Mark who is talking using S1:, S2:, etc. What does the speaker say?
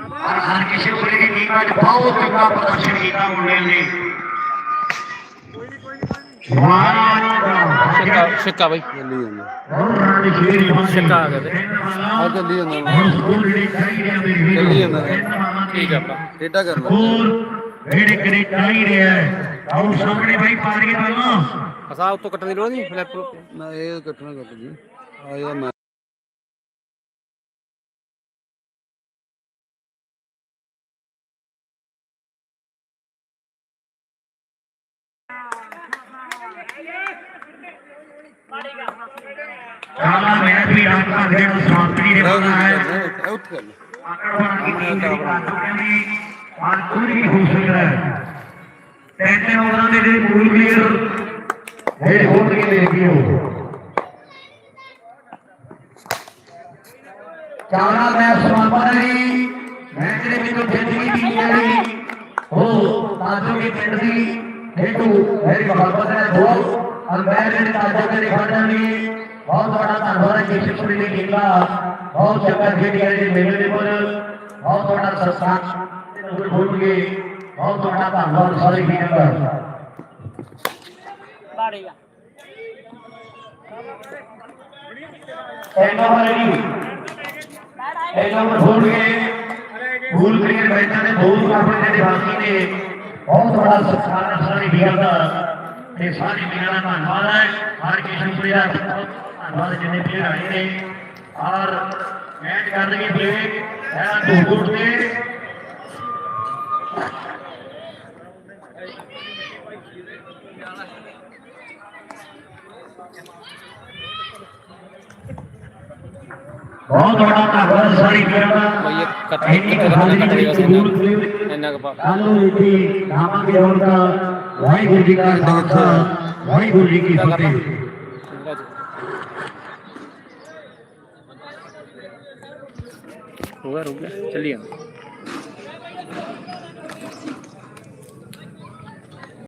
S1: ਔਰ ਹਰ ਕਿਸੇ ਪੁਰੇ ਦੀ ਟੀਮ ਅੱਜ ਬਹੁਤ ਚੰਗਾ ਪ੍ਰਦਰਸ਼ਨ ਕੀਤਾ ਮੁੰਡਿਆਂ ਨੇ।
S2: ਸ਼ਿਕਾ ਬਈ
S3: ਜਲਦੀ
S1: ਜਾਂਦਾ ਸ਼ਿਕਾ ਆ ਗਿਆ ਆ
S3: ਜਲਦੀ ਜਾਂਦਾ।
S1: ਜਲਦੀ ਜਾਂਦਾ। ਠੀਕ ਆ
S3: ਟੇਡਾ ਕਰ ਲਓ
S1: ਜਿਹੜੇ ਕਰੇ ਟਾਈ ਰਿਹਾ ਆਉ ਸਾਹਮਣੇ ਭਾਈ ਪਾਰੀਏ ਪਹਿਲਾਂ
S2: ਅਸਾ ਉੱਤੋਂ ਕੱਟਣ ਦੀ ਲੋੜ ਨਹੀਂ ਫਲੈਪ
S3: ਨਾ ਇਹ ਕੱਟਣਾ ਕੱਟ ਜੀ। ਆ ਯਾਰ काला
S1: मैच भी रात का खेल समाप्ति ने बना है। मानसून की खूबसूरत कहते हैं उन्होंने जो पूल क्लियर है। होट के लिए भी हो। काला मैच समापन है मैच ने भी तो ज़िंदगी दी है हो ताजों के पिंड दी हेतु मेरी मोहब्बत है दोस्त और बैलेंस साधो के रिकॉर्डर ने बहुत बड़ा तानवारा जैसे पूरी ने खेला बहुत चक्कर खेल गया जी मेरे ने बोले। बहुत बड़ा तो सस्तान तो नगर भूल गए। बहुत बड़ा तानवार सारे ही नंबर बढ़िया टेन ओवर भूल गए। भूल गए बैठा ने तो भूल आपने बाकी ने बहुत बड़ा सस्तान सारे भी अंदर ਤੇ ਸਾਰੀ ਵੀਰਾਂ ਦਾ ਧੰਨਵਾਦ ਹੈ ਹਰ ਕਿਸ਼ਨਪੁਰੀ ਦਾ ਬਹੁਤ ਧੰਨਵਾਦ ਜਿੰਨੇ ਪਲੇਅਰ ਆਏ ਨੇ ਔਰ ਮੈਚ ਕਰ ਲਈਏ ਪਲੇਅਰ ਇਹਨਾਂ ਤੋਂ ਗੁੱਟ ਤੇ ਬਹੁਤ ਬੜਾ ਧੰਨਵਾਦ ਸਾਰੀ ਵੀਰਾਂ ਦਾ
S2: ਬਾਈ ਇਹ ਕੱਟ ਕਿੱਥੇ ਦਾ ਕੱਟ ਲੇਗਾ ਸੀ ਇੰਨਾ ਕੁ ਪਾ
S1: ਕਾਲੂ ਜੀ ਨਾਮਾਂਗੇ ਹੁਣ ਦਾ वाहिगुरु जी का खालसा वाहिगुरु जी की फतेह।
S2: होगा रुक गया चलिए।